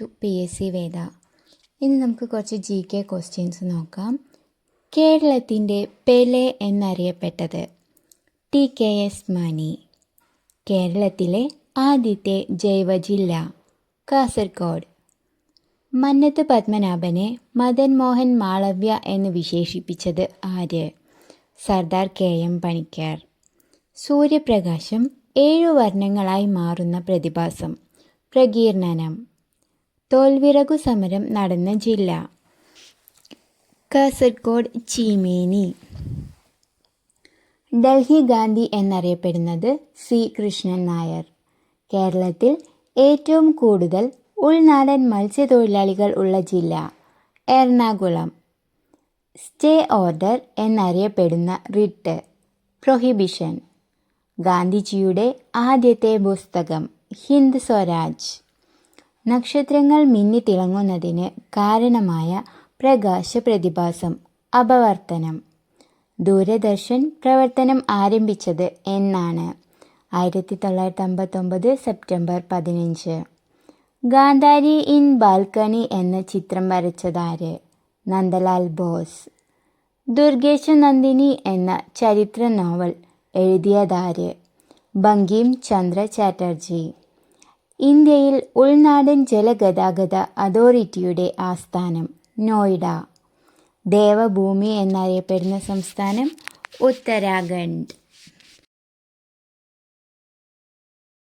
To P S C Veda ഇന്ന് നമുക്ക് കുറച്ച് ജി കെ ക്വസ്റ്റ്യൻസ് നോക്കാം. കേരളത്തിന്റെ പെലെ എന്നറിയപ്പെട്ടത് ടി കെ എസ് മണി. കേരളത്തിലെ ആദ്യത്തെ ജൈവ ജില്ല കാസർഗോഡ്. മന്നത്ത് പത്മനാഭനെ മദൻ മോഹൻ മാളവ്യ എന്ന് വിശേഷിപ്പിച്ചത് ആര്? Sardar K M Panikkar. സൂര്യപ്രകാശം ഏഴു വർണങ്ങളായി മാറുന്ന പ്രതിഭാസം പ്രകീർണനം. തോൽവിറകു സമരം നടന്ന ജില്ല. കാസർഗോഡ് ചീമേനി. ഡൽഹി ഗാന്ധി എന്നറിയപ്പെടുന്നത് സി. കൃഷ്ണൻ നായർ. കേരളത്തിൽ ഏറ്റവും കൂടുതൽ ഉൾനാടൻ മത്സ്യത്തൊഴിലാളികൾ ഉള്ള ജില്ല എറണാകുളം. സ്റ്റേ ഓർഡർ എന്നറിയപ്പെടുന്ന റിട്ട് പ്രൊഹിബിഷൻ. ഗാന്ധിജിയുടെ ആദ്യത്തെ പുസ്തകം ഹിന്ദ് സ്വരാജ്. നക്ഷത്രങ്ങൾ മിന്നിത്തിളങ്ങുന്നതിന് കാരണമായ പ്രകാശ പ്രതിഭാസം അപവർത്തനം. ദൂരദർശൻ പ്രവർത്തനം ആരംഭിച്ചത് എന്നാണ്. ആയിരത്തി തൊള്ളായിരത്തി അമ്പത്തൊമ്പത് സെപ്റ്റംബർ പതിനഞ്ച്. ഗാന്ധാരി ഇൻ ബാൽക്കണി എന്ന ചിത്രം വരച്ചതാര്? നന്ദലാൽ ബോസ്. ദുർഗേശ നന്ദിനി എന്ന ചരിത്ര നോവൽ എഴുതിയതാര്? ബങ്കിം ചന്ദ്ര ചാറ്റർജി. ഇന്ത്യയിൽ ഉൾനാടൻ ജലഗതാഗത അതോറിറ്റിയുടെ ആസ്ഥാനം നോയിഡ. ദേവഭൂമി എന്നറിയപ്പെടുന്ന സംസ്ഥാനം ഉത്തരാഖണ്ഡ്.